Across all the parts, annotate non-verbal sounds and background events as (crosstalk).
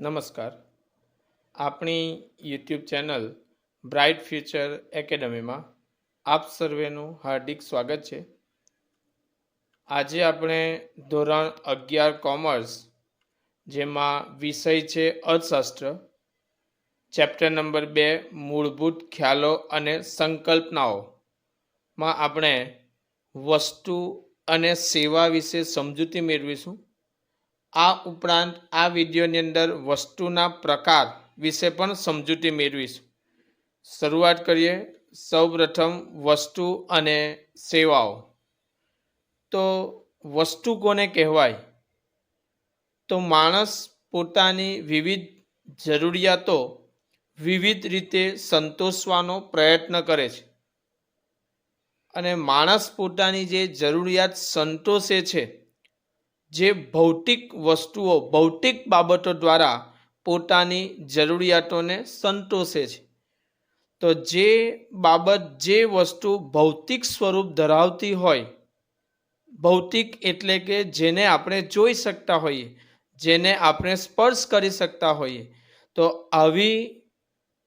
નમસ્કાર. આપણી YouTube channel bright future એકેડમીમાં આપ સર્વેનું હાર્દિક સ્વાગત છે. આજે આપણે ધોરણ અગિયાર કોમર્સ, જેમાં વિષય છે અર્થશાસ્ત્ર, ચેપ્ટર નંબર બે, મૂળભૂત ખ્યાલો અને સંકલ્પનાઓમાં આપણે વસ્તુ અને સેવા વિશે સમજૂતી મેળવીશું. આ ઉપરાંત આ વિડીયોની અંદર વસ્તુના પ્રકાર વિશે પણ સમજૂતી મેળવીશું. શરૂઆત કરીએ. સૌપ્રથમ વસ્તુ અને સેવાઓ. તો વસ્તુ કોને કહેવાય? તો માણસ પોતાની વિવિધ જરૂરિયાતો વિવિધ રીતે સંતોષવાનો પ્રયત્ન કરે છે. અને માણસ પોતાની જે જરૂરિયાત સંતોષે છે જે ભૌતિક વસ્તુઓ, ભૌતિક બાબતો દ્વારા પોતાની જરૂરિયાતોને સંતોષે છે. તો જે બાબત, જે વસ્તુ ભૌતિક સ્વરૂપ ધરાવતી હોય, ભૌતિક એટલે કે જેને આપણે જોઈ શકતા હોઈએ, જેને આપણે સ્પર્શ કરી શકતા હોઈએ, તો આવી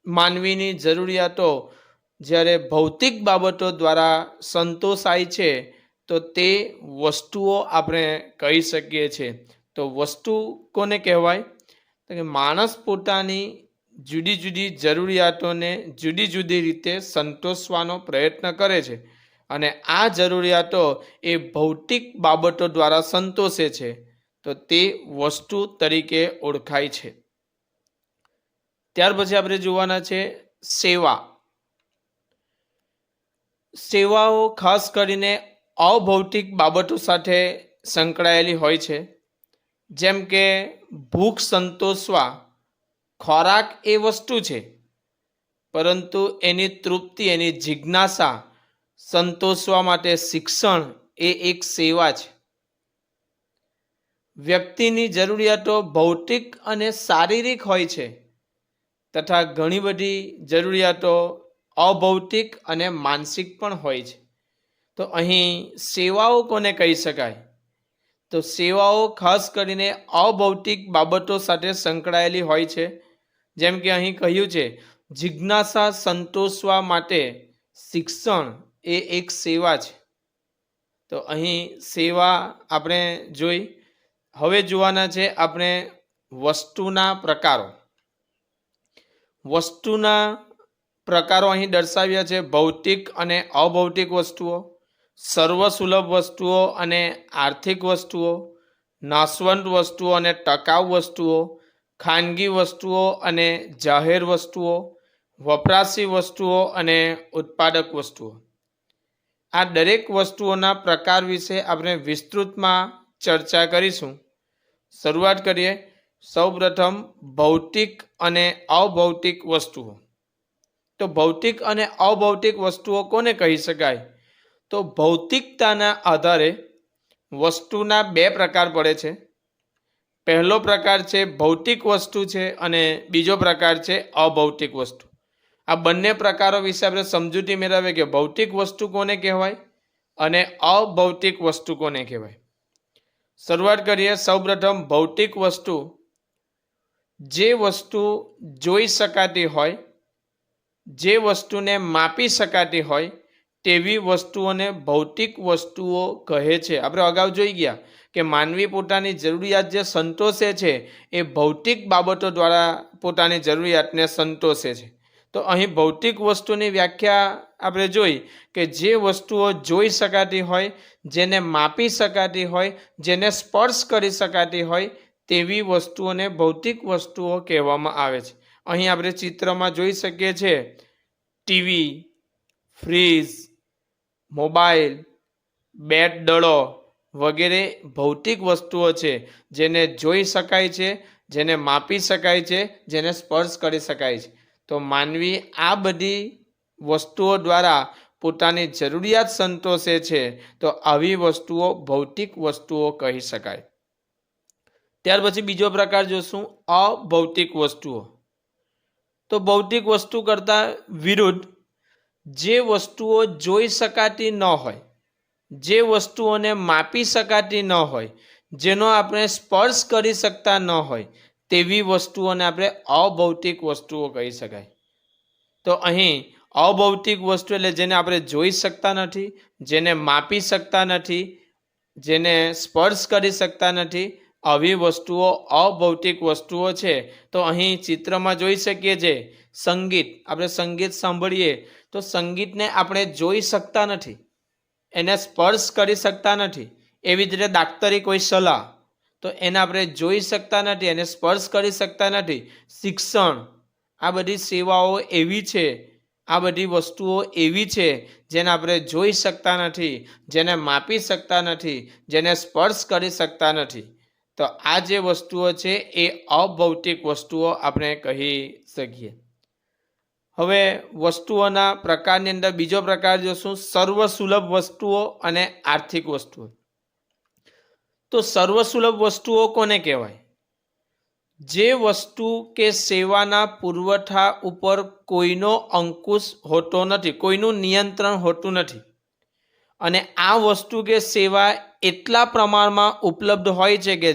માનવીની જરૂરિયાતો જ્યારે ભૌતિક બાબતો દ્વારા સંતોષાય છે તો તે વસ્તુઓ આપણે કહી શકીએ છીએ. તો વસ્તુ કોને કહેવાય? તો કે માણસ પોતાની જુદી જુદી જરૂરિયાતોને જુદી જુદી રીતે સંતોષવાનો પ્રયત્ન કરે છે. અને આ જરૂરિયાતો એ ભૌતિક બાબતો દ્વારા સંતોષે છે. તો તે વસ્તુ તરીકે ઓળખાય છે. ત્યાર પછી આપણે જોવાના છે સેવા. સેવાઓ ખાસ કરીને અભૌતિક બાબતો સાથે સંકળાયેલી હોય છે. જેમ કે, ભૂખ સંતોષવા ખોરાક એ વસ્તુ છે, પરંતુ એની તૃપ્તિ, એની જિજ્ઞાસા સંતોષવા માટે શિક્ષણ એ એક સેવા છે. વ્યક્તિની જરૂરિયાતો ભૌતિક અને શારીરિક હોય છે, તથા ઘણી બધી જરૂરિયાતો અભૌતિક અને માનસિક પણ હોય છે. તો અહીં સેવાઓ કોને કહી શકાય? તો સેવાઓ ખાસ કરીને અભૌતિક બાબતો સાથે સંકળાયેલી હોય છે. જેમ કે અહીં કહ્યું છે, જિજ્ઞાસા સંતોષવા માટે શિક્ષણ એ એક સેવા છે. તો અહીં સેવા આપણે જોઈ, હવે જોવાના છે આપણે વસ્તુના પ્રકારો. વસ્તુના પ્રકારો અહીં દર્શાવ્યા છે ભૌતિક અને અભૌતિક વસ્તુઓ. સર્વસુલભ વસ્તુઓ અને આર્થિક વસ્તુઓ, નાશવંત વસ્તુઓ અને ટકાઉ વસ્તુઓ, ખાનગી વસ્તુઓ અને જાહેર વસ્તુઓ, વપરાશી વસ્તુઓ અને ઉત્પાદક વસ્તુઓ. આ દરેક વસ્તુઓના પ્રકાર વિશે આપણે વિસ્તૃતમાં ચર્ચા કરીશું. શરૂઆત કરીએ સૌપ્રથમ ભૌતિક અને અભૌતિક વસ્તુઓ. તો ભૌતિક અને અભૌતિક વસ્તુઓ કોને કહી શકાય? તો ભૌતિકતાના આધારે વસ્તુના બે પ્રકાર પડે છે. પહેલો પ્રકાર છે ભૌતિક વસ્તુ છે અને બીજો પ્રકાર છે અભૌતિક વસ્તુ. આ બંને પ્રકારો વિશે આપણે સમજૂતી મેળવીએ કે ભૌતિક વસ્તુ કોને કહેવાય અને અભૌતિક વસ્તુ કોને કહેવાય. શરૂઆત કરીએ સૌપ્રથમ ભૌતિક વસ્તુ. જે વસ્તુ જોઈ શકાતી હોય, જે વસ્તુને માપી શકાતી હોય તેવી વસ્તુઓને ભૌતિક વસ્તુઓ કહે છે. આપણે અગાઉ જોઈ ગયા કે માનવી પોતાની જરૂરિયાત જે સંતોષે છે, એ ભૌતિક બાબતો દ્વારા પોતાની જરૂરિયાતને સંતોષે છે. તો અહીં ભૌતિક વસ્તુની વ્યાખ્યા આપણે જોઈ કે જે વસ્તુઓ જોઈ શકાતી હોય, જેને માપી શકાતી હોય, જેને સ્પર્શ કરી શકાતી હોય, તેવી વસ્તુઓને ભૌતિક વસ્તુઓ કહેવામાં આવે છે. અહીં આપણે ચિત્રમાં જોઈ શકીએ છીએ ટીવી ફ્રીજ મોબાઈલ, બેટ દડો વગેરે ભૌતિક વસ્તુઓ છે, જેને જોઈ શકાય છે, જેને માપી શકાય છે, જેને સ્પર્શ કરી શકાય છે. તો માનવી આ બધી વસ્તુઓ દ્વારા પોતાની જરૂરિયાત સંતોષે છે, તો આવી વસ્તુઓ ભૌતિક વસ્તુઓ કહી શકાય. ત્યાર પછી બીજો પ્રકાર જોશું, અભૌતિક વસ્તુઓ. તો ભૌતિક વસ્તુ કરતાં વિરુદ્ધ જે વસ્તુઓ જોઈ શકાતી ન હોય, જે વસ્તુઓને માપી શકાતી ન હોય, જેનો આપણે સ્પર્શ કરી શકતા ન હોય, તેવી વસ્તુઓને આપણે અભૌતિક વસ્તુઓ કહી શકાય. તો અહીં અભૌતિક વસ્તુ એટલે જેને આપણે જોઈ શકતા નથી, જેને માપી શકતા નથી, જેને સ્પર્શ કરી શકતા નથી, આવી વસ્તુઓ અભૌતિક વસ્તુઓ છે. તો અહીં ચિત્રમાં જોઈ શકીએ છીએ સંગીત, આપણે સંગીત સાંભળીએ તો સંગીતને આપણે જોઈ શકતા નથી, એને સ્પર્શ કરી શકતા નથી, એવી જ રીતે દાક્તરી કોઈ સલાહ, તો એને આપણે જોઈ શકતા નથી, એને સ્પર્શ કરી શકતા નથી. શિક્ષણ, આ બધી સેવાઓ એવી છે, આ બધી વસ્તુઓ એવી છે, જેને આપણે જોઈ શકતા નથી, જેને માપી શકતા નથી, જેને સ્પર્શ કરી શકતા નથી. તો આ જે વસ્તુઓ છે, એ અભૌતિક વસ્તુઓ આપણે કહી શકીએ. હવે વસ્તુઓના પ્રકારની અંદર બીજો પ્રકાર જોશું, સર્વસુલભ વસ્તુઓ અને આર્થિક વસ્તુઓ. તો સર્વસુલભ વસ્તુઓ કોને કહેવાય? જે વસ્તુ કે સેવાના પુરવઠા ઉપર કોઈનો અંકુશ હોતો નથી, કોઈનું નિયંત્રણ હોતું નથી, અને આ વસ્તુ કે સેવા એટલા પ્રમાણમાં ઉપલબ્ધ હોય છે કે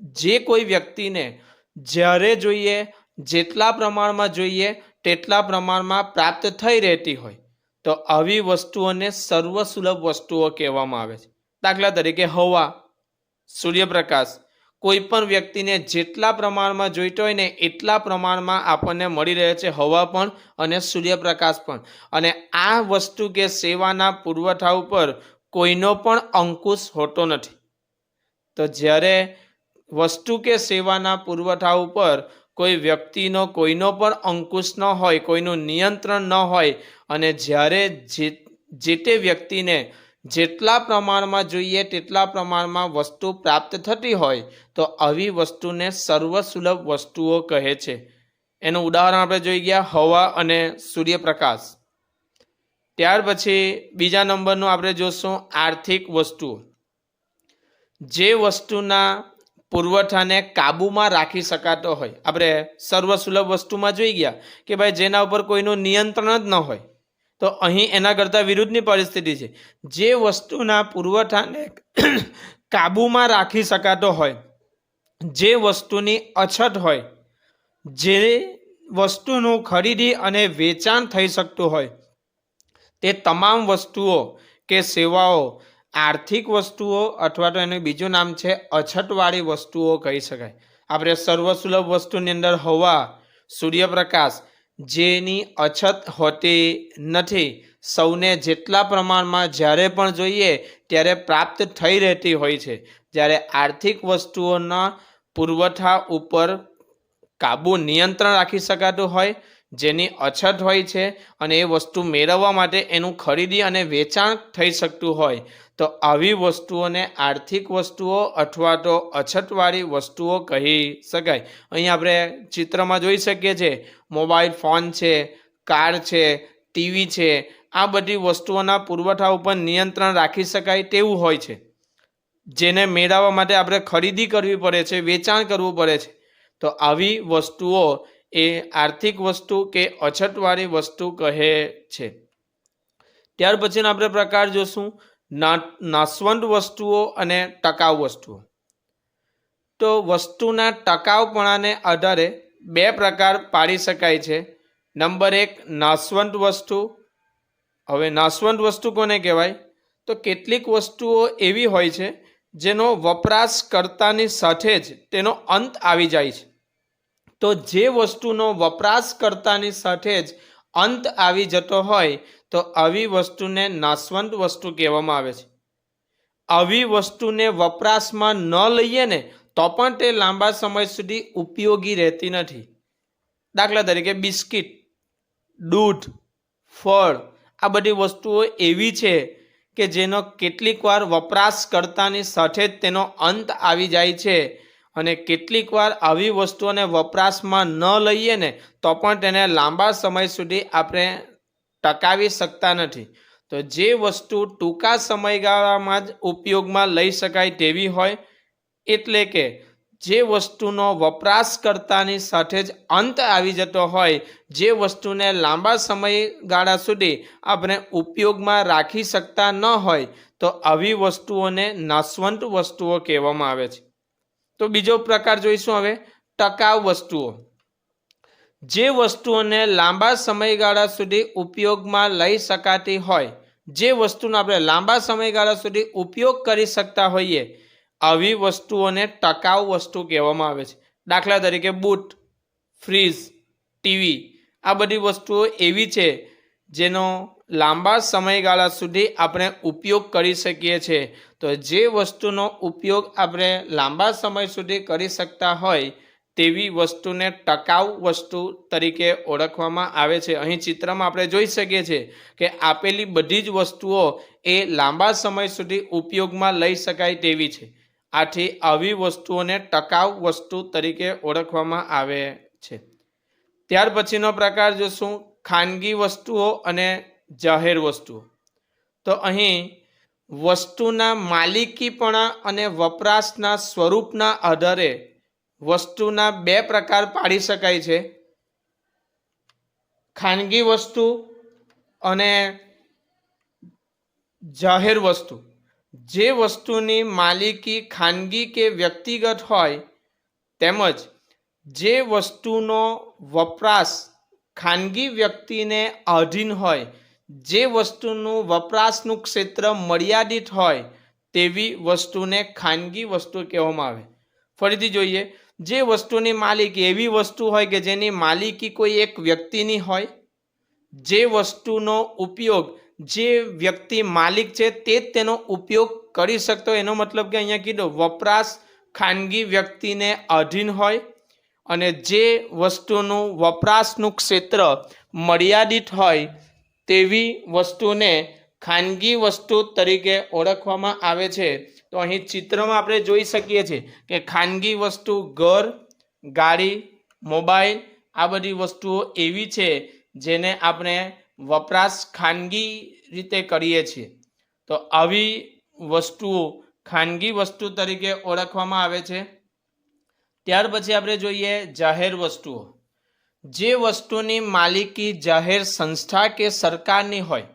જે કોઈ વ્યક્તિને જ્યારે જોઈએ, જેટલા પ્રમાણમાં જોઈએ તેટલા પ્રમાણમાં પ્રાપ્ત થઈ રહેતી હોય, તો આવી વસ્તુઓને સર્વસુલભ વસ્તુઓ કહેવામાં આવે છે. દાખલા તરીકે હવા, સૂર્યપ્રકાશ, કોઈ પણ વ્યક્તિને જેટલા પ્રમાણમાં જોઈતો હોય ને એટલા પ્રમાણમાં આપણને મળી રહે છે હવા પણ અને સૂર્યપ્રકાશ પણ. અને આ વસ્તુ કે સેવાના પુરવઠા ઉપર કોઈનો પણ અંકુશ હોતો નથી. તો જ્યારે વસ્તુ કે સેવાના પુરવઠા ઉપર કોઈ વ્યક્તિનો, કોઈનો પણ અંકુશ ન હોય, કોઈનું નિયંત્રણ ન હોય, અને જ્યારે જે તે વ્યક્તિને જેટલા પ્રમાણમાં જોઈએ તેટલા પ્રમાણમાં વસ્તુ પ્રાપ્ત થતી હોય, તો આવી વસ્તુને સર્વસુલભ વસ્તુઓ કહે છે. એનું ઉદાહરણ આપણે જોઈ ગયા, હવા અને સૂર્યપ્રકાશ. ત્યાર પછી બીજા નંબરનું આપણે જોશું, આર્થિક વસ્તુઓ. જે વસ્તુના પુરવઠાને કાબૂમાં રાખી શકાતો હોય. આપણે સર્વસુલભ વસ્તુમાં જોઈ ગયા કે ભાઈ જેના ઉપર કોઈનું નિયંત્રણ જ ન હોય. તો અહીં એના કરતાં વિરુદ્ધની પરિસ્થિતિ છે. જે વસ્તુના પુરવઠાને (coughs) કાબૂમાં રાખી શકાતો હોય, જે વસ્તુની અછત હોય, જે વસ્તુનું ખરીદી અને વેચાણ થઈ શકતું હોય, તે તમામ વસ્તુઓ કે સેવાઓ આર્થિક વસ્તુઓ અથવા તો એનું બીજું નામ છે અછતવાળી વસ્તુઓ કહી શકાય. આપણે સર્વસુલભ વસ્તુની અંદર હવા, સૂર્યપ્રકાશ જેની અછત હોતી નથી. સૌને જેટલા પ્રમાણમાં જ્યારે પણ જોઈએ ત્યારે પ્રાપ્ત થઈ રહેતી હોય છે. જ્યારે આર્થિક વસ્તુઓના પુરવઠા ઉપર કાબુ નિયંત્રણ રાખી શકાતું હોય જેની અછત હોય છે અને એ વસ્તુ મેળવવા માટે એનું ખરીદી અને વેચાણ થઈ શકતું હોય, તો આવી વસ્તુઓને આર્થિક વસ્તુઓ અથવા તો અછતવાળી વસ્તુઓ કહી શકાય. અહીં આપણે ચિત્રમાં જોઈ શકીએ છીએ, મોબાઈલ ફોન છે, કાર છે, ટીવી છે, આ બધી વસ્તુઓના પુરવઠા ઉપર નિયંત્રણ રાખી શકાય તેવું હોય છે. જેને મેળવવા માટે આપણે ખરીદી કરવી પડે છે, વેચાણ કરવું પડે છે. તો આવી વસ્તુઓ એ આર્થિક વસ્તુ કે અછતવાળી વસ્તુ કહે છે. ત્યાર પછીનો આપણે પ્રકાર જોશું. ના- નાશવંત વસ્તુઓ અને ટકાઉ વસ્તુઓ. તો વસ્તુના ટકાઉપણાને આધારે બે પ્રકાર પાડી શકાય છે. નંબર એક, નાશવંત વસ્તુ. હવે નાશવંત વસ્તુ કોને કહેવાય? તો કેટલીક વસ્તુઓ એવી હોય છે જેનો વપરાશ કરતાની સાથે જ તેનો અંત આવી જાય છે. તો જે વસ્તુનો વપરાશકર્તાની સાથે જ અંત આવી જતો હોય, તો આવી વસ્તુને નાશવંત વસ્તુ કહેવામાં આવે છે. આવી વસ્તુને વપરાશમાં ન લઈએ ને, તો પણ તે લાંબા સમય સુધી ઉપયોગી રહેતી નથી. દાખલા તરીકે બિસ્કિટ, દૂધ, ફળ, આ બધી વસ્તુઓ એવી છે કે જેનો કેટલીક વાર વપરાશકર્તાની સાથે જ તેનો અંત આવી જાય છે અને કેટલીક વાર આવી વસ્તુઓને વપરાશમાં ન લઈએ ને, તો પણ તેને લાંબા સમય સુધી આપણે ટકાવી શકતા નથી. તો જે વસ્તુ ટૂંકા સમયગાળામાં જ ઉપયોગમાં લઈ શકાય તેવી હોય, એટલે કે જે વસ્તુનો વપરાશકર્તાની સાથે જ અંત આવી જતો હોય, જે વસ્તુને લાંબા સમયગાળા સુધી આપણે ઉપયોગમાં રાખી શકતા ન હોય, તો આવી વસ્તુઓને નાશવંત વસ્તુઓ કહેવામાં આવે છે. તો બીજો પ્રકાર જોઈશું હવે, ટકાઉ વસ્તુઓ. જે વસ્તુઓને લાંબા સમયગાળા સુધી ઉપયોગમાં લઈ શકાતી હોય, જે વસ્તુનો આપણે લાંબા સમયગાળા સુધી ઉપયોગ કરી શકતા હોઈએ, આવી વસ્તુઓને ટકાઉ વસ્તુ કહેવામાં આવે છે. દાખલા તરીકે બૂટ ફ્રીજ ટીવી, આ બધી વસ્તુઓ એવી છે જેનો લાંબા સમયગાળા સુધી આપણે ઉપયોગ કરી શકીએ છીએ. તો જે વસ્તુનો ઉપયોગ આપણે લાંબા સમય સુધી કરી શકતા હોય, તેવી વસ્તુને ટકાઉ વસ્તુ તરીકે ઓળખવામાં આવે છે. અહીં ચિત્રમાં આપણે જોઈ શકીએ છીએ કે આપેલી બધી જ વસ્તુઓ એ લાંબા સમય સુધી ઉપયોગમાં લઈ શકાય તેવી છે. આથી આવી વસ્તુઓને ટકાઉ વસ્તુ તરીકે ઓળખવામાં આવે છે. ત્યાર પછીનો પ્રકાર જોશું. ખાનગી વસ્તુઓ અને જાહેર વસ્તુઓ. તો અહીં વસ્તુના માલિકીપણા અને વપરાશના સ્વરૂપના આધારે વસ્તુના બે પ્રકાર પાડી શકાય છે. ખાનગી વસ્તુ અને જાહેર વસ્તુ. જે વસ્તુની માલિકી ખાનગી કે વ્યક્તિગત હોય તેમજ જે વસ્તુનો વપરાશ ખાનગી વ્યક્તિને આધીન હોય જે વસ્તુનું વપરાશનું ક્ષેત્ર મર્યાદિત હોય તેવી વસ્તુને ખાનગી વસ્તુ કહેવામાં આવે. ફરીથી જોઈએ, જે વસ્તુની માલિકી એવી વસ્તુ હોય કે જેની માલિકી કોઈ એક વ્યક્તિની હોય, જે વસ્તુનો ઉપયોગ જે વ્યક્તિ માલિક છે તે જ તેનો ઉપયોગ કરી શકતો એનો મતલબ કે અહીંયા કીધું, વપરાશ ખાનગી વ્યક્તિને આધીન હોય અને જે વસ્તુનું વપરાશનું ક્ષેત્ર મર્યાદિત હોય તેવી વસ્તુને ખાનગી વસ્તુ તરીકે ઓળખવામાં આવે છે. તો અહીં ચિત્રમાં આપણે જોઈ શકીએ છીએ કે ખાનગી વસ્તુ, ઘર, ગાડી, મોબાઈલ, આ બધી વસ્તુઓ એવી છે જેને આપણે વપરાશ ખાનગી રીતે કરીએ છીએ. તો આવી વસ્તુઓ ખાનગી વસ્તુ તરીકે ઓળખવામાં આવે છે. ત્યાર પછી આપણે જોઈએ જાહેર વસ્તુઓ. જે વસ્તુની માલિકી જાહેર સંસ્થા કે સરકારની હોય,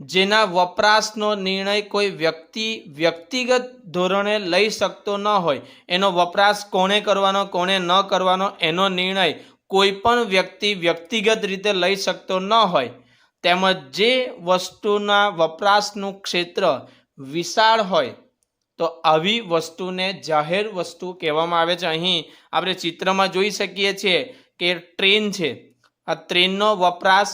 જેના વપરાશનો નિર્ણય કોઈ વ્યક્તિ વ્યક્તિગત ધોરણે લઈ શકતો ન હોય, એનો વપરાશ કોણે કરવાનો, કોણે ન કરવાનો, એનો નિર્ણય કોઈ પણ વ્યક્તિ વ્યક્તિગત રીતે લઈ શકતો ન હોય, તેમજ જે વસ્તુના વપરાશનું ક્ષેત્ર વિશાળ હોય, તો આવી વસ્તુને જાહેર વસ્તુ કહેવામાં આવે છે. અહીં આપણે ચિત્રમાં જોઈ શકીએ છીએ કે ટ્રેન છે, આ ટ્રેનનો વપરાશ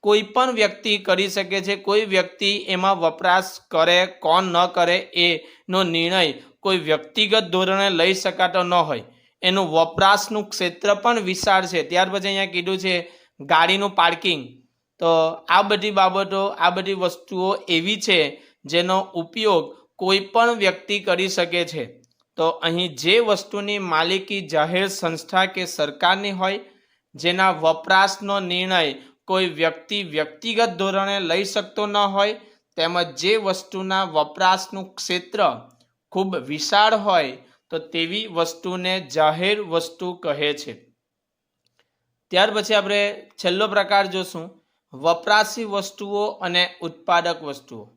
કોઈ પણ વ્યક્તિ કરી શકે છે, કોઈ વ્યક્તિ એમાં વપરાશ કરે, કોણ ન કરે એનો નિર્ણય કોઈ વ્યક્તિગત ધોરણે લઈ શકાતો ન હોય. એનું વપરાશનું ક્ષેત્ર પણ વિશાળ છે. ત્યાર પછી અહીંયા કીધું છે ગાડીનું પાર્કિંગ. તો આ બધી બાબતો, આ બધી વસ્તુઓ એવી છે જેનો ઉપયોગ કોઈ પણ વ્યક્તિ કરી શકે છે. તો અહીં જે વસ્તુની માલિકી જાહેર સંસ્થા કે સરકારની હોય, જેના વપરાશનો નિર્ણય કોઈ વ્યક્તિ વ્યક્તિગત ધોરણે લઈ શકતો ન હોય, તેમજ જે વસ્તુના વપરાશનું ક્ષેત્ર ખૂબ વિશાળ હોય, તો તેવી વસ્તુને જાહેર વસ્તુ કહે છે. ત્યાર પછી આપણે છેલ્લો પ્રકાર જોશું. વપરાશી વસ્તુઓ અને ઉત્પાદક વસ્તુઓ.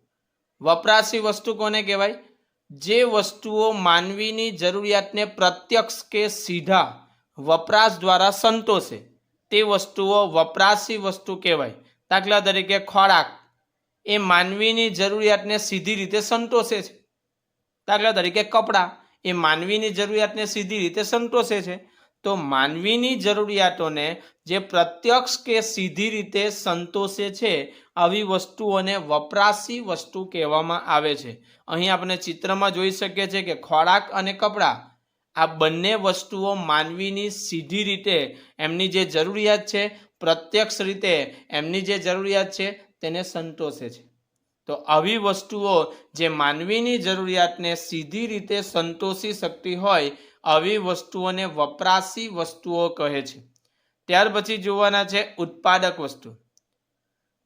વપરાશી વસ્તુ કોને કહેવાય? જે વસ્તુઓ માનવીની જરૂરિયાતને પ્રત્યક્ષ કે સીધા વપરાશ દ્વારા સંતોષે, તે વસ્તુઓ વપરાશી વસ્તુ કહેવાય. દાખલા તરીકે ખોરાક, એ માનવીની જરૂરિયાતને સીધી રીતે સંતોષે છે. દાખલા તરીકે કપડાં, એ માનવીની જરૂરિયાતને સીધી રીતે સંતોષે છે. તો માનવીની જરૂરિયાતોને જે પ્રત્યક્ષ કે સીધી રીતે સંતોષે છે, આવી વસ્તુઓને વપરાશી વસ્તુ કહેવામાં આવે છે. અહીં આપણે ચિત્રમાં જોઈ શકીએ છીએ કે ખોરાક અને કપડાં, આ બંને વસ્તુઓ માનવીની સીધી રીતે એમની જે જરૂરિયાત છે, પ્રત્યક્ષ રીતે એમની જે જરૂરિયાત છે, તેને સંતોષે છે. તો આવી વસ્તુઓ જે માનવીની જરૂરિયાતને સીધી રીતે સંતોષી શકતી હોય આવી વસ્તુઓને વપરાશી વસ્તુઓ કહે છે. ત્યાર પછી જોવાના છે ઉત્પાદક વસ્તુ.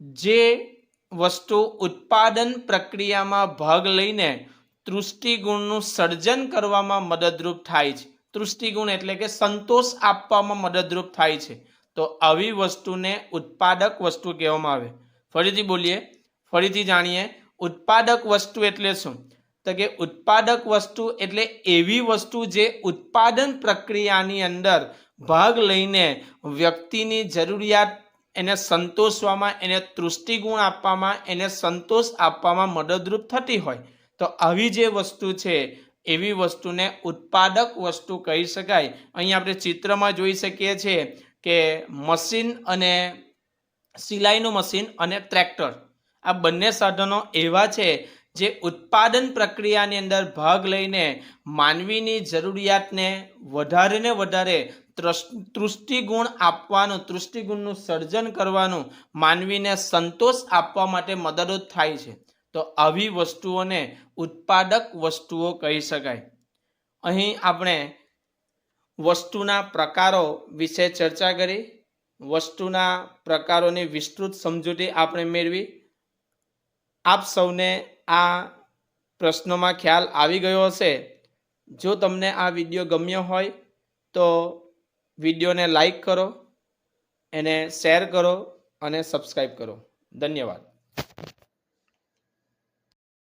જે વસ્તુ ઉત્પાદન પ્રક્રિયામાં ભાગ લઈને તૃષ્ટિગુણનું સર્જન કરવામાં મદદરૂપ થાય છે. તૃષ્ટિગુણ એટલે કે સંતોષ આપવામાં મદદરૂપ થાય છે. તો આવી વસ્તુને ઉત્પાદક વસ્તુ કહેવામાં આવે. ફરીથી બોલીએ, ફરીથી જાણીએ. ઉત્પાદક વસ્તુ એટલે શું? તો કે ઉત્પાદક વસ્તુ એટલે એવી વસ્તુ જે ઉત્પાદન પ્રક્રિયાની અંદર ભાગ લઈને વ્યક્તિની જરૂરિયાત એને સંતોષવામાં, એને તૃષ્ટિગુણ આપવામાં, એને સંતોષ આપવામાં મદદરૂપ થતી હોય. તો આવી જે વસ્તુ છે, એવી વસ્તુને ઉત્પાદક વસ્તુ કહી શકાય. અહીં આપણે ચિત્રમાં જોઈ શકીએ છીએ કે મશીન અને સિલાઈનું મશીન અને ટ્રેક્ટર. આ બંને સાધનો એવા છે જે ઉત્પાદન પ્રક્રિયાની અંદર ભાગ લઈને માનવીની જરૂરિયાતને વધારે ને વધારે તૃષ્ટિગુણ આપવાનું, તૃષ્ટિગુણનું સર્જન કરવાનું માનવીને સંતોષ આપવા માટે મદદરૂપ થાય છે. તો આવી વસ્તુઓને ઉત્પાદક વસ્તુઓ કહી શકાય. અહીં આપણે વસ્તુના પ્રકારો વિશે ચર્ચા કરી. વસ્તુના પ્રકારોની વિસ્તૃત સમજૂતી આપણે મેળવી. આપ સૌને આ પ્રશ્નોમાં ખ્યાલ આવી ગયો હશે. જો તમને આ વીડિયો ગમ્યો હોય, તો વિડીયોને લાઈક કરો, એને શેર કરો અને સબસ્ક્રાઈબ કરો. ધન્યવાદ.